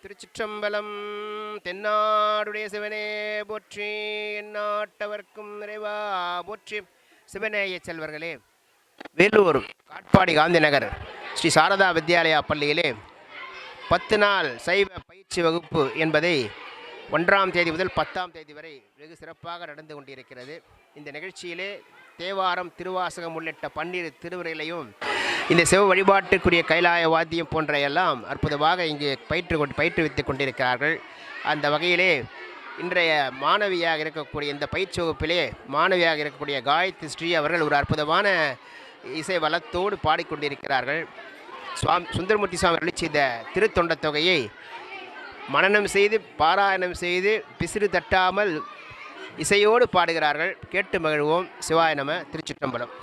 திருச்சிற்றம்பலம் தென்னாடுடைய சிவனே போற்றி எந்நாட்டவர்க்கும் நிறைவா போற்றி. சிவநேய செல்வர்களே வேலூர் காட்பாடி காந்தி நகர் ஸ்ரீ சாரதா வித்யாலயா பள்ளியிலே பத்து நாள் சைவ பயிற்சி வகுப்பு என்பதை ஒன்றாம் தேதி முதல் பத்தாம் தேதி வரை வெகு சிறப்பாக நடந்து கொண்டிருக்கிறது. இந்த நிகழ்ச்சியிலே தேவாரம் திருவாசகம் உள்ளிட்ட பன்னிரு திருவுரைகளையும் இந்த சிவ வழிபாட்டுக்குரிய கைலாய வாத்தியம் போன்ற எல்லாம் அற்புதமாக இங்கே பயிற்று கொண்டு பயிற்றுவித்துக் கொண்டிருக்கிறார்கள். அந்த வகையிலே இன்றைய மாணவியாக இருக்கக்கூடிய இந்த பயிற்சி வகுப்பிலே மாணவியாக இருக்கக்கூடிய காயத்ரி ஸ்ரீ அவர்கள் ஒரு அற்புதமான இசை வளத்தோடு பாடிக்கொண்டிருக்கிறார்கள். சுவாமி சுந்தரமூர்த்தி சுவாமி அளிச்ச இந்த திருத்தொண்ட தொகையை மனனம் செய்து பாராயணம் செய்து பிசிறு தட்டாமல் இசையோடு பாடுகிறார்கள். கேட்டு மகிழ்வோம். சிவாய நம திருச்சிற்றம்பலம்.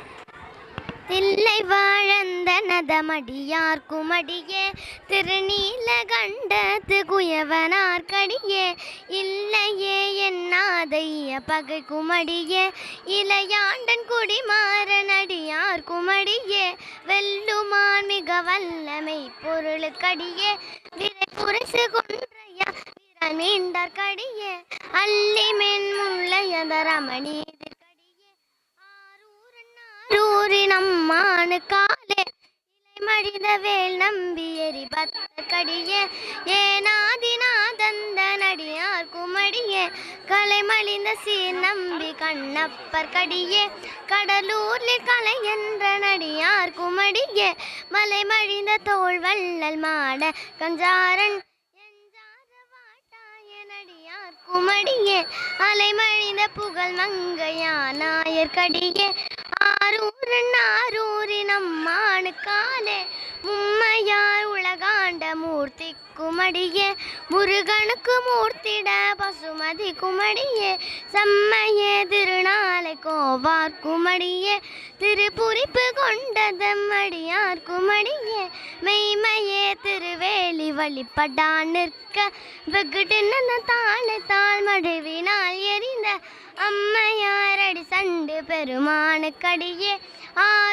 தில்லை வாழந்த நதமடியார் குமடியே திருநீல கண்டத்து குயவனார் கடியே இல்லையே என்னாதைய பகை குமடியே இளையாண்டன் குடிமாறன் அடியார் குமடியே வெல்லுமான் மிக வல்லமை பொருளுக்கடியே விரை புரசு கொன்றையா மீண்டார் கடியே அல்லி மென் முள்ளையதரமணி கடியே ஆரூரின் அம்மானு காலே இலை மடித வேல் நம்பி எரி பத்த கடியே ஏனா மலிந்த சீர் நம்பி கண்ணப்பர் கடியே கடலூரில் கலை என்ற நடியார் குமடியே மலை மழிந்த தோல் வள்ளல் மாட கஞ்சாரன் எஞ்சாத வாட்டாய நடியார் குமடியே அலைமழிந்த புகழ் மங்கையா நாயர் கடியே ஆரூரன் ஆரூரின் குமடியே முருகனுக்கு மூர்த்திட பசுமதி குமடியே செம்மையே திருநாளை கோவார் குமடியே திருப்புரிப்பு கொண்டதம்மடியார் குமடியே மெய்மையே திருவேலி வழிபடா நிற்க வெகுடு தாளை தாழ் மடுவினால் எரிந்த அம்மையாரடி சண்டு பெருமானுக்கடியே ஆரூரன்